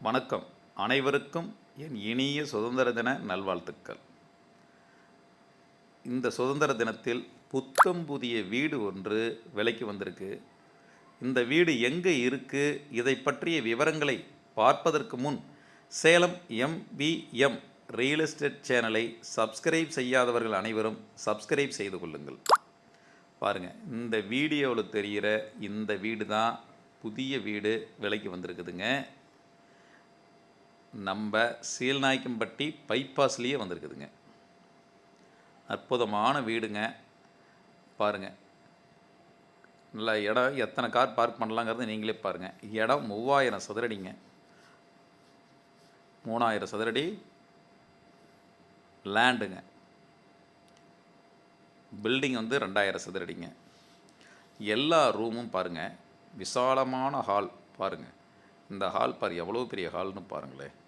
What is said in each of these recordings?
வணக்கம். அனைவருக்கும் என் இனிய சுதந்திர தின நல்வாழ்த்துக்கள். இந்த சுதந்திர தினத்தில் புத்தம் புதிய வீடு ஒன்று விலைக்கு வந்திருக்கு. இந்த வீடு எங்கே இருக்குது இதை பற்றிய விவரங்களை பார்ப்பதற்கு முன் சேலம் எம்பிஎம் ரியல் எஸ்டேட் சேனலை சப்ஸ்கிரைப் செய்யாதவர்கள் அனைவரும் சப்ஸ்கிரைப் செய்து கொள்ளுங்கள். பாருங்கள் இந்த வீடியோவில் தெரிகிற இந்த வீடு தான் புதிய வீடு விலைக்கு வந்திருக்குதுங்க. நம்ம சீல்நாய்க்கம்பட்டி பைபாஸ்லேயே வந்திருக்குதுங்க. அற்புதமான வீடுங்க. பாருங்கள் நல்ல இடம் எத்தனை கார் பார்க் பண்ணலாங்கிறது நீங்களே பாருங்கள் இடம் மூவாயிரம் சதுரடிங்க. மூணாயிரம் சதுரடி லேண்டுங்க. பில்டிங் வந்து ரெண்டாயிரம் சதுரடிங்க. எல்லா ரூமும் பாருங்கள் விசாலமான ஹால் பாருங்கள் இந்த ஹால் பாரு எவ்வளோ பெரிய ஹால்னு பாருங்களேன்.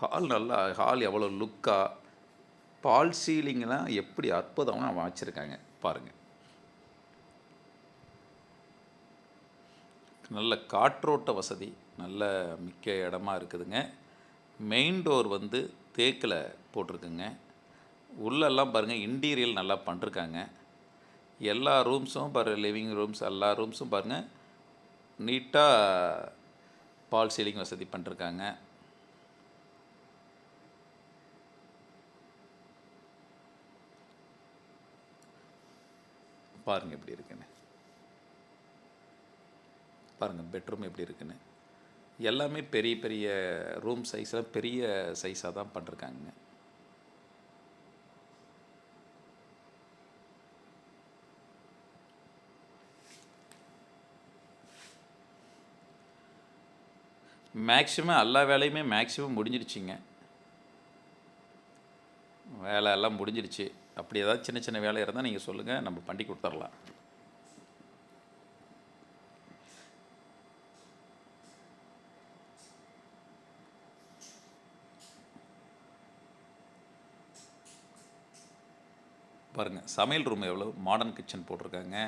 ஹால் நல்லா ஹால் எவ்வளோ லுக்காக பால் சீலிங்லாம் எப்படி அற்புதமாக வச்சுருக்காங்க பாருங்கள் நல்ல காற்றோட்ட வசதி நல்ல மிக்க இடமா இருக்குதுங்க. மெயின் டோர் வந்து தேக்கில் போட்டிருக்குங்க. உள்ளெல்லாம் பாருங்கள் இன்டீரியல் நல்லா பண்ணிருக்காங்க. எல்லா ரூம்ஸும் பாரு லிவிங் ரூம்ஸ் எல்லா ரூம்ஸும் பாருங்கள் நீட்டாக பால் சீலிங் வசதி பண்ணிருக்காங்க. பாருங்கள் எப்படி இருக்குன்னு. பாருங்கள் பெட்ரூம் எப்படி இருக்குன்னு. எல்லாமே பெரிய பெரிய ரூம் சைஸ்லாம் பெரிய சைஸாக தான் பண்ணிருக்காங்க மேக்ஸிமம் எல்லா வேலையுமே மேக்ஸிமம் முடிஞ்சிருச்சுங்க. வேலை எல்லாம் முடிஞ்சிருச்சு. அப்படி ஏதாவது சின்ன சின்ன வேலை இருந்தால் நீங்கள் சொல்லுங்கள் நம்ம பண்ணி கொடுத்துர்லாம் பாருங்கள் சமையல் ரூம் எவ்வளோ மாடர்ன் கிச்சன் போட்டிருக்காங்க.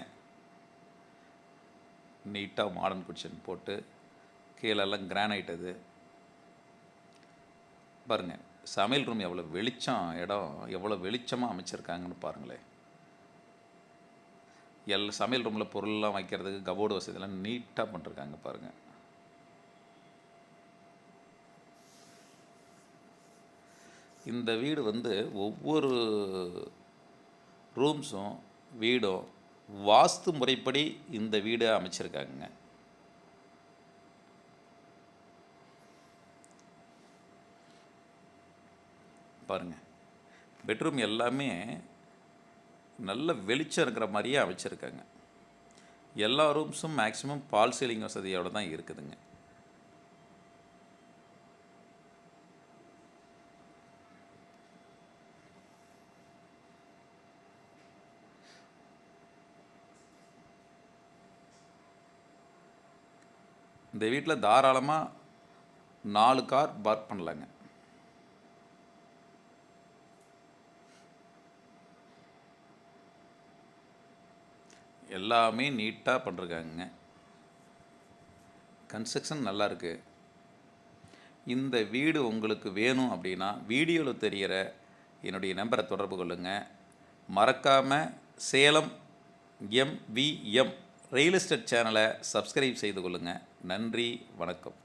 நீட்டாக மாடர்ன் கிச்சன் போட்டு கீழெல்லாம் கிரானைட் அது. பாருங்கள் சமையல் ரூம் எவ்வளோ வெளிச்சம் இடம் எவ்வளோ வெளிச்சமாக அமைச்சிருக்காங்கன்னு பாருங்களேன். எல் சமையல் ரூமில் பொருள்லாம் வைக்கிறதுக்கு கபோர்டு வசதியெல்லாம் நீட்டாக பண்ணிருக்காங்க பாருங்கள் இந்த வீடு வந்து ஒவ்வொரு ரூம்ஸும் வீடும் வாஸ்து முறைப்படி இந்த வீடு அமைச்சிருக்காங்க பாருங்கள் பெட்ரூம் எல்லாமே நல்ல வெளிச்சம் இருக்கிற மாதிரியே அமைச்சிருக்காங்க. எல்லா ரூம்ஸும் மேக்ஸிமம் பால் சீலிங் வசதியோடு தான் இருக்குதுங்க. இந்த வீட்டில் தாராளமாக நாலு கார் பார்க் பண்ணலாங்க. எல்லாமே நீட்டாக பண்ணிருக்காங்க கன்ஸ்ட்ரக்ஷன் நல்லாயிருக்கு இந்த வீடு உங்களுக்கு வேணும் அப்படின்னா வீடியோவில் தெரிகிற என்னுடைய நம்பரை தொடர்பு கொள்ளுங்கள் மறக்காமல் சேலம் எம்விஎம் ரியல் எஸ்டேட் சேனலை சப்ஸ்கிரைப் செய்து கொள்ளுங்கள் நன்றி வணக்கம்.